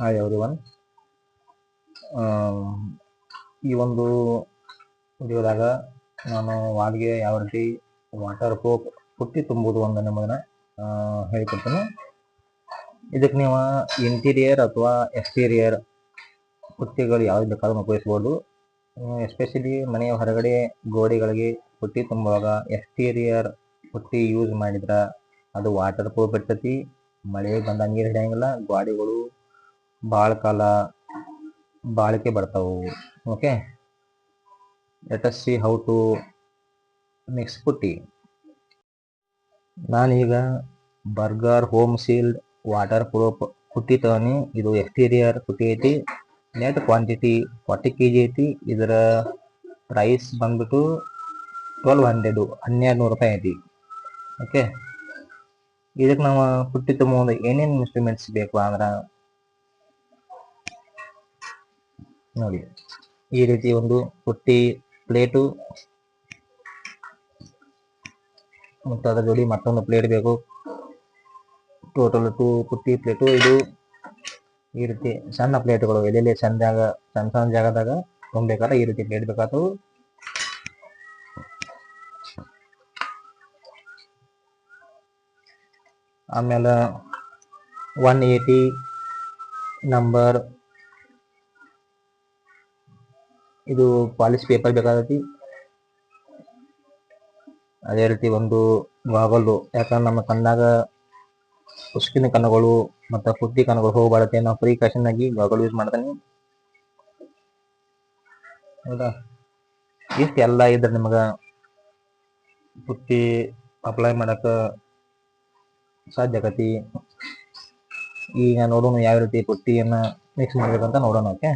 Hi every one ಈ ಒಂದು ವಿಡಿಯೋದಾಗ ನಾನು ವಾಲ್ಗೆ ಯಾವ ರೀತಿ ವಾಟರ್ ಪ್ರೂಫ್ ಪುಟ್ಟಿ ತುಂಬುವುದು ಒಂದು ನಿಮ್ಮದನ್ನ ಹೇಳಿಕೊಡ್ತೀನಿ. ಇದಕ್ಕೆ ನೀವು ಇಂಟೀರಿಯರ್ ಅಥವಾ ಎಕ್ಸ್ಟೀರಿಯರ್ ಪುಟ್ಟಿಗಳು ಯಾವ್ದು ಬೇಕಾದ್ರೂ ಉಪಯೋಗಿಸ್ಬೋದು. ಎಸ್ಪೆಷಲಿ ಮನೆಯ ಹೊರಗಡೆ ಗೋಡೆಗಳಿಗೆ ಪುಟ್ಟಿ ತುಂಬುವಾಗ ಎಕ್ಸ್ಟೀರಿಯರ್ ಪುಟ್ಟಿ ಯೂಸ್ ಮಾಡಿದ್ರೆ ಅದು ವಾಟರ್ ಪ್ರೂಫ್ ಇರ್ತೈತಿ ಮಳೆ ಬಂದ ನೀರು ಹಿಡಿಯಂಗಿಲ್ಲ. ಗಾಡಿಗಳು ಭಾಳ ಕಾಲ ಬಾಳಿಕೆ ಬರ್ತಾವು. Okay let us see how to mix putty. ನಾನೀಗ Berger, home sealed, water proof ತಗೊಂಡು, ಇದು ಎಕ್ಸ್ಟೀರಿಯರ್ ಪುಟ್ಟಿ ಐತಿ. Net quantity forty K G ಐತಿ. ಇದರ ಪ್ರೈಸ್ ಬಂದ್ಬಿಟ್ಟು ಟ್ವೆಲ್ವ್ ಹಂಡ್ರೆಡು ಹನ್ನೆರಡು ನೂರು ರೂಪಾಯಿ ಐತಿ. ಓಕೆ ಇದಕ್ಕೆ ನಾವು ಪುಟ್ಟಿ ತುಂಬ ಏನೇನು ಇನ್ಸ್ಟ್ರೂಮೆಂಟ್ಸ್ ಬೇಕು ಅಂದ್ರೆ ನೋಡಿ, ಈ ರೀತಿ ಒಂದು ಪುಟ್ಟಿ ಪ್ಲೇಟು. ಮುಂತಾದ ಜೋಡಿ ಮತ್ತೊಂದು ಪ್ಲೇಟ್ ಬೇಕು. ಟೋಟಲ್ ಟೂ ಪುಟ್ಟಿ ಪ್ಲೇಟು ಇದು. ಈ ರೀತಿ ಸಣ್ಣ ಪ್ಲೇಟ್ಗಳು ಎಲ್ಲೆಲ್ಲಿ ಸಣ್ಣ ಜಾಗ, ಸಣ್ಣ ಸಣ್ಣ ಜಾಗದಾಗ ತುಂಬಬೇಕಾದ್ರೆ ಈ ರೀತಿ ಪ್ಲೇಟ್ ಬೇಕಾದವು ಆಮೇಲೆ ಒನ್ ಏಯ್ಟಿ ನಂಬರ್ ಇದು ಪಾಲಿಶ್ ಪೇಪರ್ ಬೇಕಾಗತಿ ಅದೇ ರೀತಿ ಒಂದು ಗಾಗಲ್ಲು ಯಾಕಂದ್ರೆ ನಮ್ಮ ಕಣ್ಣಾಗ ಉಸ್ಕಿನ ಕಣ್ಣುಗಳು ಮತ್ತು ಪುಟ್ಟಿ ಕಣ್ಣುಗಳು ಹೋಗಬಾರತ್ತೆ ನಾವು ಪ್ರಿಕಾಷನ್ ಆಗಿ ಗಾಗಲ್ ಯೂಸ್ ಮಾಡ್ತಾನೆ ಹೌದಾ? ಇಷ್ಟು ಎಲ್ಲ ಇದ್ರೆ ನಿಮಗೆ ಪುಟ್ಟಿ ಅಪ್ಲೈ ಮಾಡಕ್ಕೆ ಸಾಧ್ಯ ಆಗತಿ ಈಗ ನೋಡೋಣ ಯಾವ ರೀತಿ ಪುಟ್ಟಿಯನ್ನು ಮಿಕ್ಸ್ ಮಾಡ್ಬೇಕಂತ ನೋಡೋಣ ಓಕೆ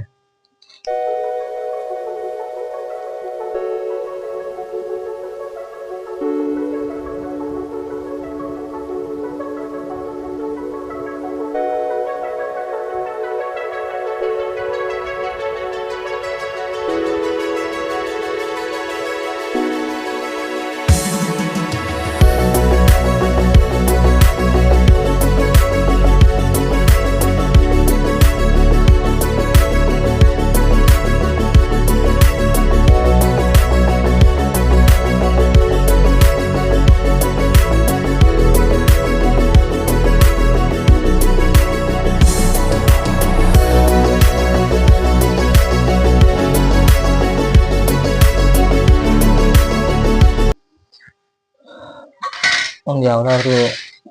ಒಂದು ಯಾವ್ದಾದ್ರು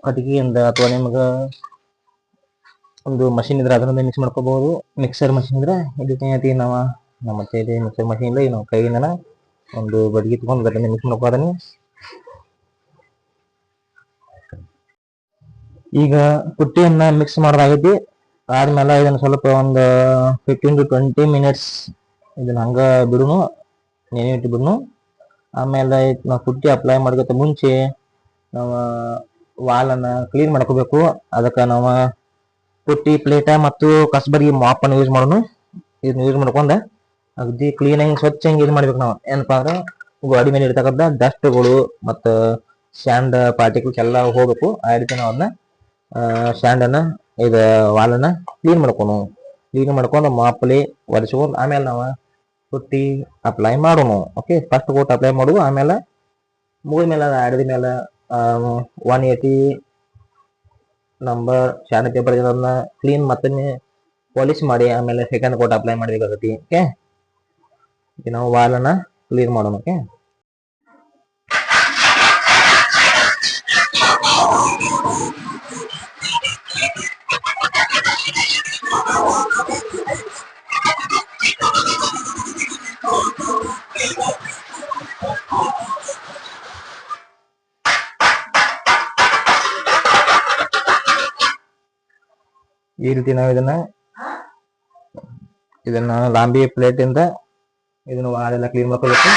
ಕಟ್ಟಿಗೆಯಿಂದ ಅಥವಾ ನಿಮ್ಗೆ ಒಂದು ಮಷಿನ್ ಇದ್ರೆ ಅದರಿಂದ ಮಿಕ್ಸ್ ಮಾಡ್ಕೋಬಹುದು ಮಿಕ್ಸರ್ ಮಷಿನ್ ಇದ್ರೆ ಇದಕ್ಕೆ ಏನೈತಿ ನಾವು. ನಮ್ಮ ಕೈಲಿ ಮಿಕ್ಸರ್ ಮಷಿನ್ ಇಲ್ಲ ನಾವು ಕೈಯಿಂದ ಒಂದು ಬಡ್ಗಿ ತಗೊಂಡು ಅದರಿಂದ ಮಿಕ್ಸ್ ಮಾಡ್ಕೋದನಿ ಈಗ ಪುಟ್ಟಿಯನ್ನ ಮಿಕ್ಸ್ ಮಾಡೋದಾಗೈತಿ ಆದ್ಮೇಲೆ ಇದನ್ನ ಸ್ವಲ್ಪ ಒಂದು ಫಿಫ್ಟೀನ್ ಟು ಟ್ವೆಂಟಿ ಮಿನಿಟ್ಸ್ ಇದನ್ನ ಹಂಗ ಬಿಡುನು, ನೆನೆ ಇಟ್ಟು ಬಿಡುನು ಆಮೇಲೆ ನಾವು ಪುಟ್ಟಿ ಅಪ್ಲೈ ಮಾಡ್ಕೋತ ಮುಂಚೆ ನಾವು ವಾಲನ್ನ ಕ್ಲೀನ್ ಮಾಡ್ಕೋಬೇಕು. ಅದಕ್ಕೆ ನಾವು ಪುಟ್ಟಿ, ಪ್ಲೇಟ ಮತ್ತು ಕಸ್ಬರ್ಗಿ ಮಾಪನ್ನು ಯೂಸ್ ಮಾಡೋಣ ಇದನ್ನ ಯೂಸ್ ಮಾಡ್ಕೊಂಡ ಅಗದಿ ಕ್ಲೀನಾಗಿ ಸ್ವಚ್ಛಂಗೆ ಇದು ಮಾಡ್ಬೇಕು ನಾವು. ಏನಪ್ಪಾ ಅಂದ್ರೆ ಗಾಡಿ ಮೇಲೆ ಇರ್ತಕ್ಕಂಥ ಡಸ್ಟ್ಗಳು ಮತ್ತು ಸ್ಯಾಂಡ್ ಪಾರ್ಟಿಕಲ್ಸ್ ಎಲ್ಲ ಹೋಗ್ಬೇಕು. ಆ ರೀತಿ ನಾವು ಅದನ್ನ ಸ್ಯಾಂಡನ್ನ ಇದು ವಾಲನ್ನ ಕ್ಲೀನ್ ಮಾಡ್ಕೊನು. ಕ್ಲೀನ್ ಮಾಡ್ಕೊಂಡು ಮಾಪಲಿ ಒರೆಸ್ಕೊಂಡು ಆಮೇಲೆ ನಾವು ಪುಟ್ಟಿ ಅಪ್ಲೈ ಮಾಡೋಣ ಓಕೆ ಫಸ್ಟ್ ಕೋಟ್ ಅಪ್ಲೈ ಮಾಡೋದು. ಆಮೇಲೆ ಮುಗಿದ ಮೇಲೆ ಆಡಿದ ಮೇಲೆ ಒನ್ ಏಯ್ಟಿ ನಂಬರ್ ಶಾನೆ ಪೇಪರ್ ಅದನ್ನ ಕ್ಲೀನ್ ಮತ್ತೆ ಪಾಲಿಶ್ ಮಾಡಿ, ಆಮೇಲೆ ಸೆಕೆಂಡ್ ಕೋಟ್ ಅಪ್ಲೈ ಮಾಡಬೇಕಾಗತ್ತೆ. ಓಕೆ ನಾವು ವಾಲನ್ನ ಕ್ಲೀನ್ ಮಾಡೋಣ. ಓಕೆ ಈ ರೀತಿ ನಾವು ಇದನ್ನ ಇದನ್ನ ಲಾಂಬಿ ಪ್ಲೇಟ್ ಇಂದ ಇದನ್ನ ವಾಲೆಲ್ಲ ಕ್ಲೀನ್ ಮಾಡ್ಕೋಬೇಕು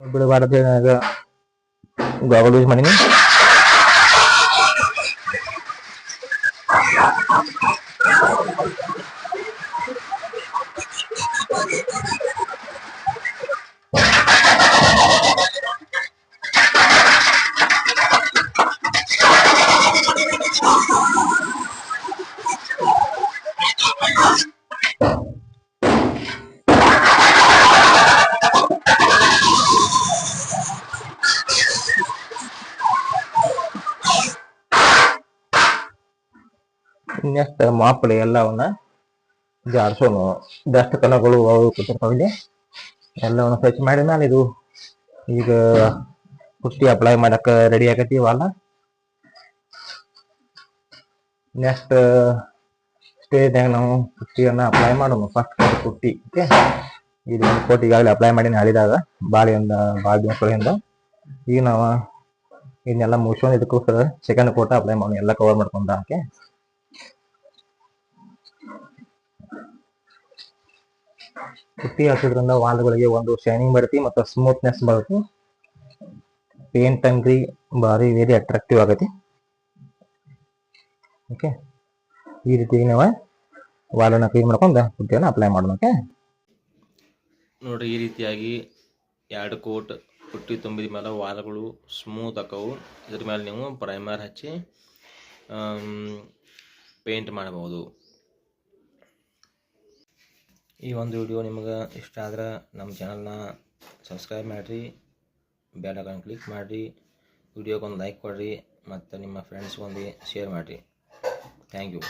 ಬಿಡಬಾರದು ಗಾಗಲ್ ಯೂಸ್ ಮಾಡೀನಿ ನೆಕ್ಸ್ಟ್ ಮಾಪಲೆ ಎಲ್ಲವನ್ನ ಜಾಡ್ಸೋನು ಡಸ್ಟ್ ಕಣಗಳು ಅವು ಎಲ್ಲವನ್ನು ಸ್ವಚ್ಛ ಮಾಡಿದ ಮೇಲೆ ಇದು, ಈಗ ಪುಟ್ಟಿ ಅಪ್ಲೈ ಮಾಡಕ್ಕೆ ರೆಡಿ ಆಗೈತಿ ಇವಲ್ಲ ನೆಕ್ಸ್ಟ್ ಸ್ಟೇಜ್ನಾಗ ನಾವು ಪುಟ್ಟಿಯನ್ನ ಅಪ್ಲೈ ಮಾಡೋಣ ಫಸ್ಟ್ ಪುಟ್ಟಿ ಓಕೆ ಇದು ಒಂದು ಕೋಟ್ ಈಗಾಗಲೇ ಅಪ್ಲೈ ಮಾಡಿ ಹಳಿದಾಗ ಬಾಳೆಯಿಂದ ಭಾಳ ದಿನಗಳಿಂದ. ಈಗ ನಾವು ಇದನ್ನೆಲ್ಲ ಮುಗಿಸ್ಕೊಂಡು ಇದಕ್ಕೋಸ್ಕರ ಸೆಕೆಂಡ್ ಕೋಟ ಅಪ್ಲೈ ಮಾಡೋಣ ಎಲ್ಲ ಕವರ್ ಮಾಡ್ಕೊಂಡ ಓಕೆ ಪುಟ್ಟಿ ಹಾಕಿದ್ರಿಂದ ವಾಲ್ಗಳಿಗೆ ಒಂದು ಶೈನಿಂಗ್ ಬರುತ್ತೆ, ಮತ್ತು ಸ್ಮೂತ್ನೆಸ್ ಬರುತ್ತೆ. ಪೇಂಟ್ ಅಂಗಡಿ ಭಾರಿ ವೆರಿ ಅಟ್ರಾಕ್ಟಿವ್ ಆಗುತ್ತೆ. ಓಕೆ ಈ ರೀತಿ ನಾವು ವಾಲನ್ನ ಕ್ಲೀನ್ ಮಾಡ್ಕೊಂಡು ಪುಟ್ಟಿಯನ್ನು ಅಪ್ಲೈ ಮಾಡೋಣ ಓಕೆ ನೋಡಿರಿ ಈ ರೀತಿಯಾಗಿ ಎರಡು ಕೋಟ್ ಪುಟ್ಟಿ ತುಂಬಿದ ಮೇಲೆ ವಾಲ್ಗಳು ಸ್ಮೂತ್ ಆಕವು. ಇದ್ರ ಮೇಲೆ ನೀವು ಪ್ರೈಮರ್ ಹಚ್ಚಿ ಪೇಂಟ್ ಮಾಡಬಹುದು. ಈ ಒಂದು ವಿಡಿಯೋ ನಿಮಗೆ ಇಷ್ಟ ಆದ್ರೆ ನಮ್ಮ ಚಾನಲ್ನ ಸಬ್ಸ್ಕ್ರೈಬ್ ಮಾಡಿರಿ ಬೆಲ್ ಐಕಾನ್ ಕ್ಲಿಕ್ ಮಾಡಿರಿ, ವಿಡಿಯೋಗೊಂದು ಲೈಕ್ ಕೊಡಿರಿ, ಮತ್ತು ನಿಮ್ಮ ಫ್ರೆಂಡ್ಸ್ಗೊಂದು ಶೇರ್ ಮಾಡಿರಿ. Thank you